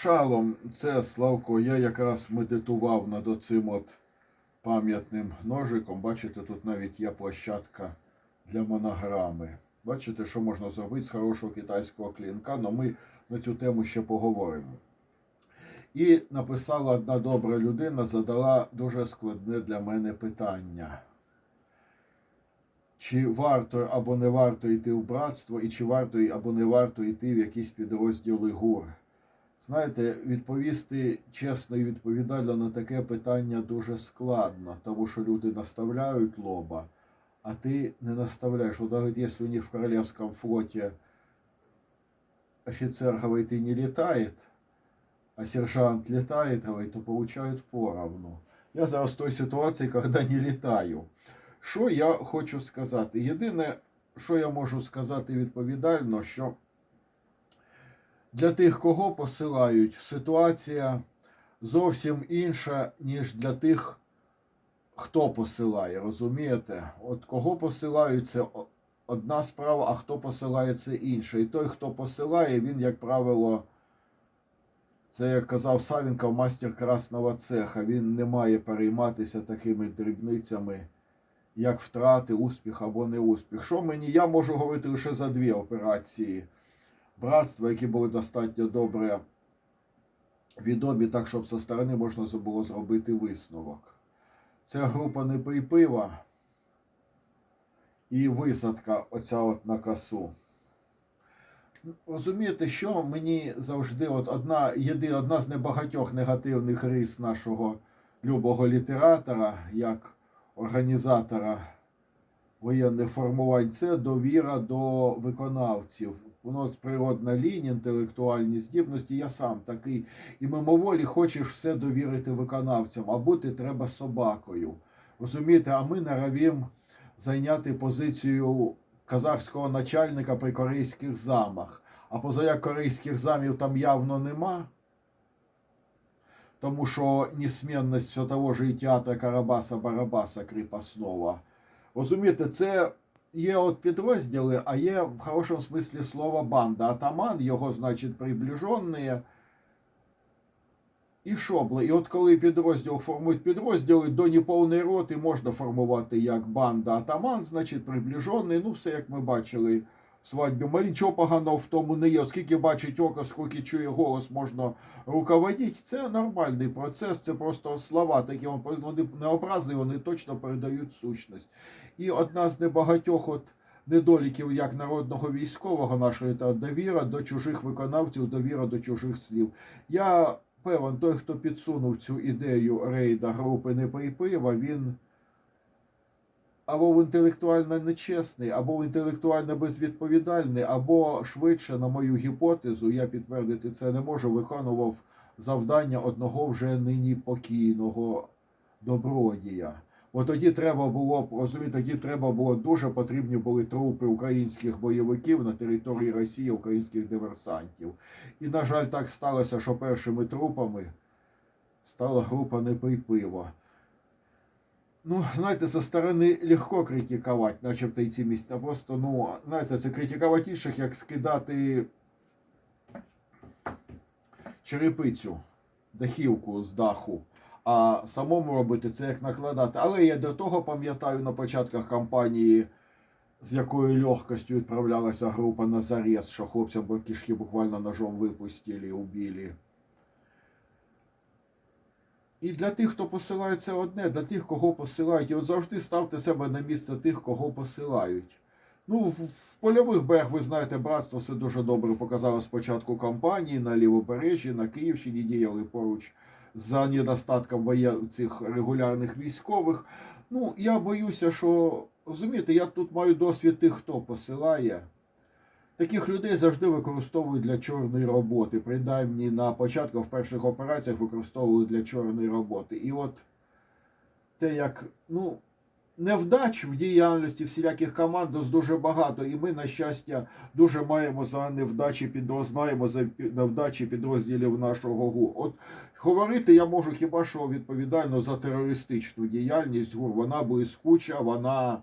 Шалом, це Славко. Я якраз медитував над оцим от пам'ятним ножиком. Бачите, тут навіть є площадка для монограми. Бачите, що можна зробити з хорошого китайського клінка, але ми на цю тему ще поговоримо. І написала одна добра людина, задала дуже складне для мене питання. Чи варто або не варто йти в братство, і чи варто або не варто йти в якісь підрозділи ГУР? Знаєте, відповісти чесно і відповідально на таке питання дуже складно, тому що люди наставляють лоба, а ти не наставляешь. Вот говорит, если у них в Королевском флоте офицер, говорит, и не летает, а сержант летает, говорит, то получают поровну. Я зараз в той ситуації, коли не літаю. Що я хочу сказати? Єдине, що я можу сказати відповідально, що для тих, кого посилають, ситуація зовсім інша, ніж для тих, хто посилає. Розумієте? От кого посилають, це одна справа, а хто посилає, це інша. І той, хто посилає, він, як правило, це, як казав Савінка, мастер красного цеха. Він не має перейматися такими дрібницями, як втрати, успіх або неуспіх. Що мені? Я можу говорити лише за дві операції братства, які були достатньо добре відомі, так щоб зі сторони можна було зробити висновок. Це група не пива і висадка оця от на касу. Розумієте, що мені завжди от одна, єди, одна з небагатьох негативних рис нашого любого літератора, як організатора воєнних формувань, це довіра до виконавців. Воно от природна лінія, інтелектуальні здібності. Я сам такий. І мимоволі хочеш все довірити виконавцям, а бути треба собакою. Розумієте, а ми наравім зайняти позицію казахського начальника при корейських замах. А поза як корейських замів там явно нема. Тому що несмінність того ж і театра Карабаса-Барабаса кріпосного. Розумієте, це є от підрозділи, а є в хорошому смислі слова банда. Атаман, його, значить, приближені і шобли. І от коли підрозділ формують підрозділи, до неповної роти можна формувати як банда атаман, значить приближений. Ну, все як ми бачили в свадьбі. Малі нічого поганого в тому не є. Оскільки бачить око, скільки чує голос, можна руководити. Це нормальний процес, це просто слова. Такі вони не образливі, вони точно передають сущність. І одна з небагатьох от недоліків як народного військового нашої та довіра до чужих виконавців, довіра до чужих слів. Я певен, той, хто підсунув цю ідею рейда групи не пива, він або в інтелектуально нечесний, або в інтелектуально безвідповідальний, або швидше, на мою гіпотезу, я підтвердити це не можу, виконував завдання одного вже нині покійного добродія. Бо тоді треба було розумієте, тоді треба було дуже потрібні були трупи українських бойовиків на території Росії, українських диверсантів. І, на жаль, так сталося, що першими трупами стала група не пиво. Ну, знаєте, со сторони легко критикувати, начебто і ці місця. Просто, ну, знаєте, це критикувати інших, як скидати черепицю, дахівку з даху. А самому робити це як накладати. Але я до того пам'ятаю на початках кампанії, з якою легкостю відправлялася група на заріз, що хлопцям бо кишки буквально ножом випустили, убили. І для тих, хто посилає це одне, для тих, кого посилають. І от завжди ставте себе на місце тих, кого посилають. Ну, в, польових боях, ви знаєте, братство все дуже добре показало спочатку кампанії на Лівобережжі, на Київщині діяли поруч за недостатком цих регулярних військових. Ну, я боюся, що розумієте, я тут маю досвід тих, хто посилає. Таких людей завжди використовують для чорної роботи. Принаймні на початку в перших операціях використовували для чорної роботи. І от те, як ну, невдач в діяльності всіляких команд дуже багато, і ми, на щастя, дуже маємо за невдачі підроз... знаємо за невдачі підрозділів нашого ГУР. От говорити я можу хіба що відповідально за терористичну діяльність ГУР. Вона блискуча, вона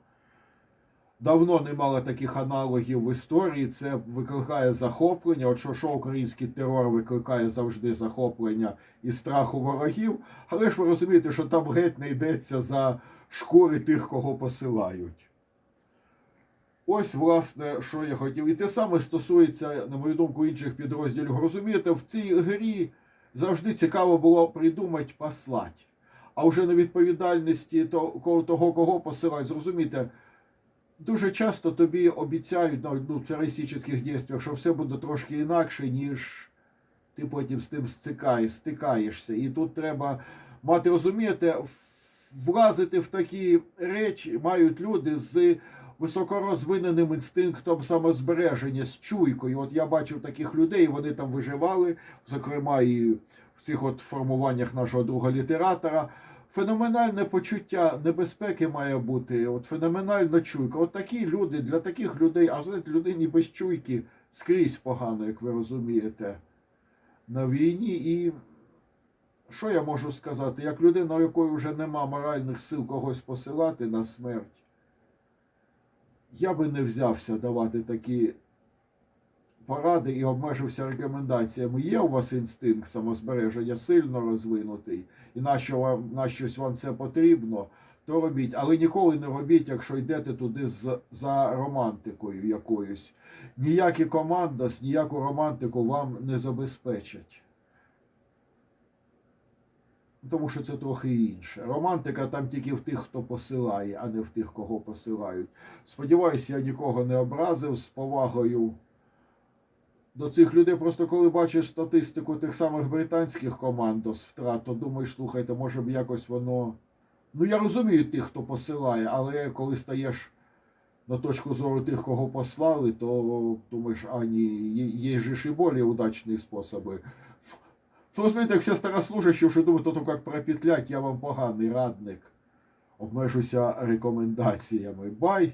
давно не мало таких аналогів в історії. Це викликає захоплення. От що, що український терор викликає завжди захоплення і страху ворогів. Але ж ви розумієте, що там геть не йдеться за шкури тих, кого посилають. Ось, власне, що я хотів. І те саме стосується, на мою думку, інших підрозділів. Розумієте, в цій грі завжди цікаво було придумати послати. А вже на відповідальності того, кого посилають, зрозумійте, дуже часто тобі обіцяють на ну, терористичних дійствах, що все буде трошки інакше, ніж ти потім з тим стикаєш, стикаєшся. І тут треба мати, розумієте, влазити в такі речі мають люди з високорозвиненим інстинктом самозбереження, з чуйкою. От я бачив таких людей, вони там виживали, зокрема і в цих от формуваннях нашого друга літератора. Феноменальне почуття небезпеки має бути, от феноменальна чуйка. От такі люди, для таких людей, а знаєте, людині без чуйки скрізь погано, як ви розумієте, на війні. І що я можу сказати? Як людина, у якої вже нема моральних сил когось посилати на смерть, я би не взявся давати такі поради і обмежився рекомендаціями. Є у вас інстинкт самозбереження сильно розвинутий, і на, що вам, на щось вам це потрібно, то робіть. Але ніколи не робіть, якщо йдете туди з, за романтикою якоюсь. Ніякі командос, ніяку романтику вам не забезпечать. Тому що це трохи інше. Романтика там тільки в тих, хто посилає, а не в тих, кого посилають. Сподіваюся, я нікого не образив з повагою до цих людей. Просто коли бачиш статистику тих самих британських командос втрат, то думаєш, слухайте, може б якось воно. Ну я розумію тих, хто посилає, але коли стаєш на точку зору тих, кого послали, то думаєш, а є, ж і більш удачні способи. Ну, знаєте, як всі старослужащі вже думають, то то як пропетлять, я вам поганий радник. Обмежуся рекомендаціями. Бай.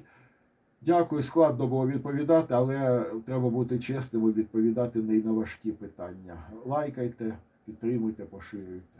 Дякую, складно було відповідати, але треба бути чесним і відповідати не на важкі питання. Лайкайте, підтримуйте, поширюйте.